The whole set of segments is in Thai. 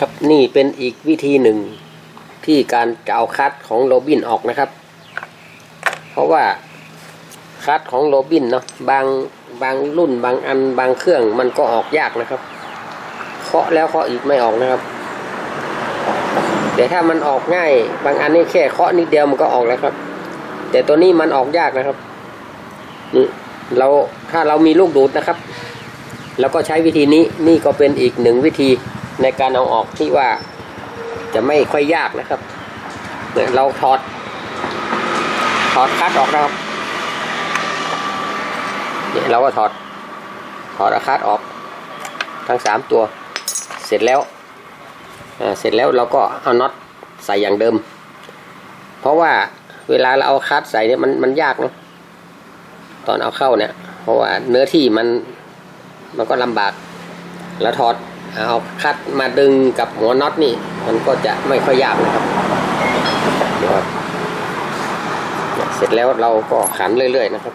ครับนี่เป็นอีกวิธีหนึ่งที่การจะเอาคัดของโรบินออกนะครับ เพราะว่าคัดของโรบินเนาะบางบางรุ่นบางอันบางเครื่องมันก็ออกยากนะครับเคาะแล้วเคาะอีกไม่ออกนะครับแต่ถ้ามันออกง่าย บางอันนี่แค่เคาะนิดเดียวมันก็ออกแล้วครับ แต่ตัวนี้มันออกยากนะครับนี่เราถ้าเรามีลูกดูดนะครับ แล้วก็ใช้วิธีนี้นี่ก็เป็นอีกหนึ่งวิธี ในการเอาออกที่ว่าจะไม่ค่อยยากนะครับเนี่ยเราถอด ถอดคัดออกนะครับเนี่ยเราก็ถอด ถอดอาคัดออก ทั้งสามตัว เสร็จแล้วเสร็จแล้วเราก็เอาน็อตใส่อย่างเดิม เพราะว่าเวลาเราเอาคัดใส่เนี่ยมันมันยากนะตอนเอาเข้าเนี่ย เพราะว่าเนื้อที่มันมันก็ลำบาก แล้วถอด เอาคัดมาดึงกับหัวน็อตนี่ มันก็จะไม่ค่อยยากนะครับเดี๋ยวเสร็จแล้วเราก็ขันเรื่อยๆนะครับ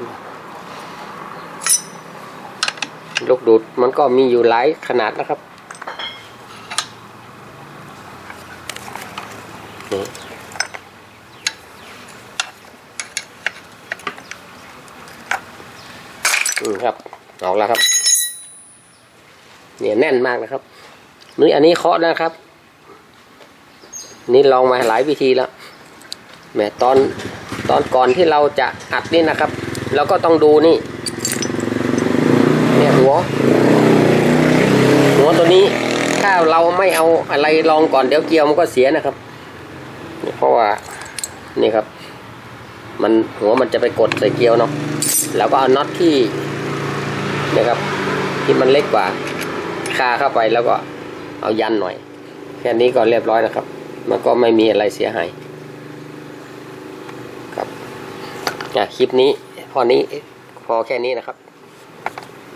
ลูกดูดมันก็มีอยู่หลายขนาดนะครับอืมครับออกแล้วครับ เนี่ยแน่นมากนะครับนี่อันนี้เคาะแล้วครับ นี่ลองมาหลายวิธีแล้วแหมตอนตอนก่อนที่เราจะอัดนี่นะครับเราก็ต้องดูนี่ เนี่ยหัว หัวตัวนี้ถ้าเราไม่เอาอะไรลองก่อนเดี๋ยวเกียวมันก็เสียนะครับ เพราะว่านี่ครับ มันหัวมันจะไปกดใส่เกียวเนาะแล้วก็เอาน็อตที่นี่ครับที่มันเล็กกว่า คาเข้าไปแล้วก็เอายันหน่อย แค่นี้ก็เรียบร้อยนะครับ มันก็ไม่มีอะไรเสียหายครับอะคลิปนี้พอนี้พอแค่นี้นะครับ